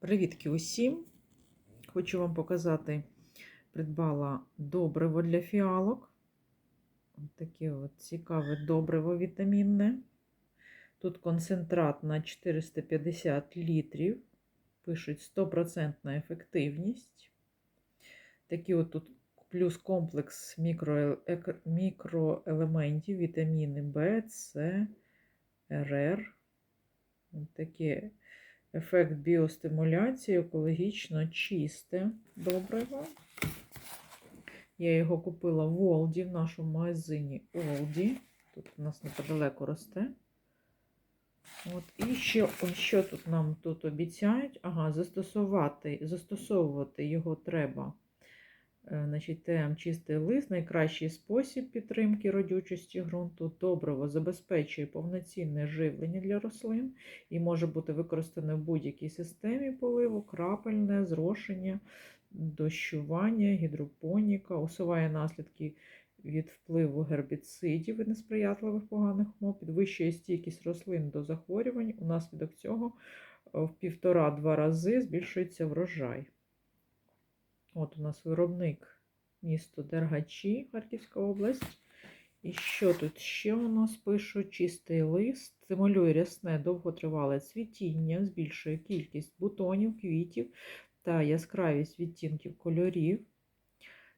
Привітки усім! Хочу вам показати, придбала добриво для фіалок. Ось Таке от цікаве добриво вітамінне. Тут концентрат на 450 літрів. Пишуть 100% ефективність. Такі от тут плюс комплекс мікро, мікроелементів, вітаміни В, С, РР. Ось таке Ефект біостимуляції, екологічно чисте добриво. Я його купила в Олді, в нашому магазині Олді. Тут у нас неподалеку росте. От. І ще, що тут нам тут обіцяють? Ага, застосувати, застосовувати його треба. Е, Значить, ТМ чистий лист, найкращий спосіб підтримки родючості ґрунту. Добриво забезпечує повноцінне живлення для рослин і може бути використане в будь-якій системі поливу, крапельне, зрошення, дощування, гідропоніка, усуває наслідки від впливу гербіцидів і несприятливих поганих умов, підвищує стійкість рослин до захворювань. Унаслідок цього в півтора-два рази збільшується врожай. От у нас виробник місто Дергачі, Харківська область. І що тут ще у нас пишуть? Чистий лист, стимулює рясне довготривале цвітіння, збільшує кількість бутонів, квітів та яскравість відтінків кольорів,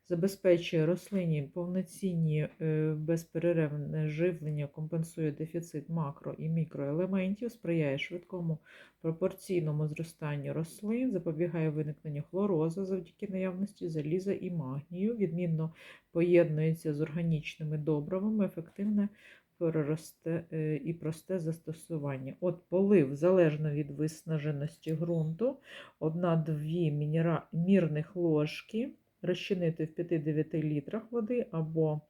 забезпечує рослині повноцінні безперервне живлення, компенсує дефіцит макро і мікроелементів, сприяє швидкому пропорційному зростанню рослин, запобігає виникненню хлорозу завдяки наявності заліза і магнію, відмінно поєднується з органічними добривами, ефективне переросте і просте застосування. От полив залежно від виснаженості ґрунту, 1-2 мінера... мірних ложки розчинити в 5-9 літрах води або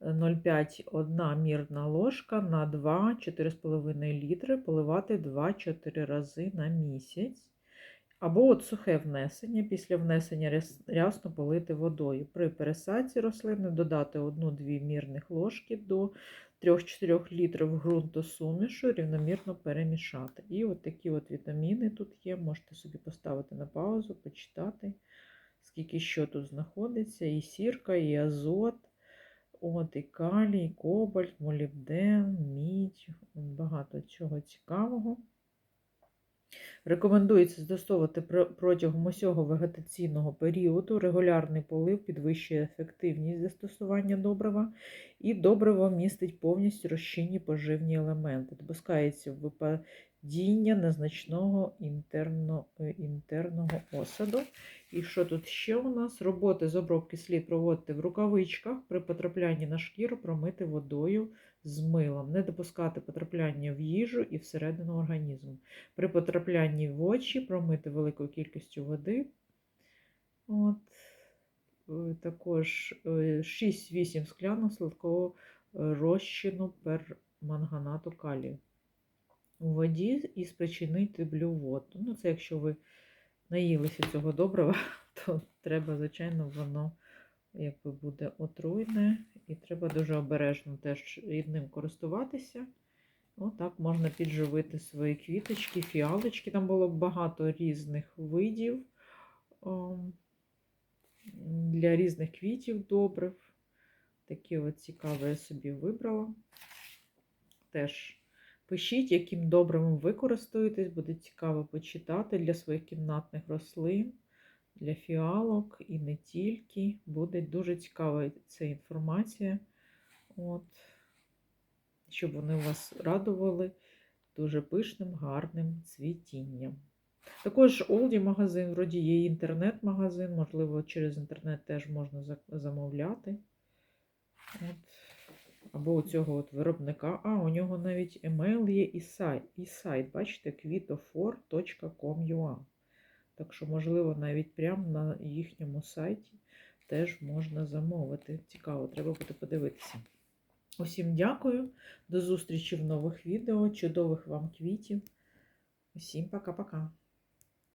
0,5-1 мірна ложка на 2-4,5 літри поливати 2-4 рази на місяць. Або от сухе внесення, після внесення рясно полити водою. При пересадці рослини додати 1-2 мірних ложки до 3-4 літрів ґрунтосумішу, рівномірно перемішати. І от такі от вітаміни тут є, можете собі поставити на паузу, почитати, скільки що тут знаходиться, і сірка, і азот. От, і калій, і кобальт, молібден, мідь, багато чого цікавого. Рекомендується застосовувати протягом усього вегетаційного періоду. Регулярний полив підвищує ефективність застосування добрива, і добриво містить повністю розчинні поживні елементи. Допускається випадіння незначного інтерно, інтерного осаду. І що тут ще у нас? Роботи з обробки слід проводити в рукавичках, при потраплянні на шкіру промити водою з милом, не допускати потрапляння в їжу і всередину організму. При потраплянні в очі промити великою кількістю води. От. Також 6-8 склянок сладкого розчину перманганату калію. У воді і спричинити блювоту. Ну, це якщо ви наїлися цього добрива, то треба, звичайно, воно якби буде отруйне, і треба дуже обережно теж ним користуватися. Отак можна підживити свої квіточки, фіалочки. Там було багато різних видів для різних квітів добрив. Такі от цікаві я собі вибрала. Теж пишіть, яким добривом ви користуєтесь, буде цікаво почитати для своїх кімнатних рослин для фіалок і не тільки. Буде дуже цікава ця інформація, От. щоб вони вас радували дуже пишним, гарним цвітінням. Також Олді магазин, вроді є інтернет-магазин, можливо, через інтернет теж можна замовляти. От. Або у цього от виробника. А, у нього навіть емейл є і сайт, і сайт бачите, kvitofor.com.ua. Так що, можливо, навіть прямо на їхньому сайті теж можна замовити. Цікаво, треба буде подивитися. Усім дякую, до зустрічі в нових відео, чудових вам квітів. Усім пока-пока.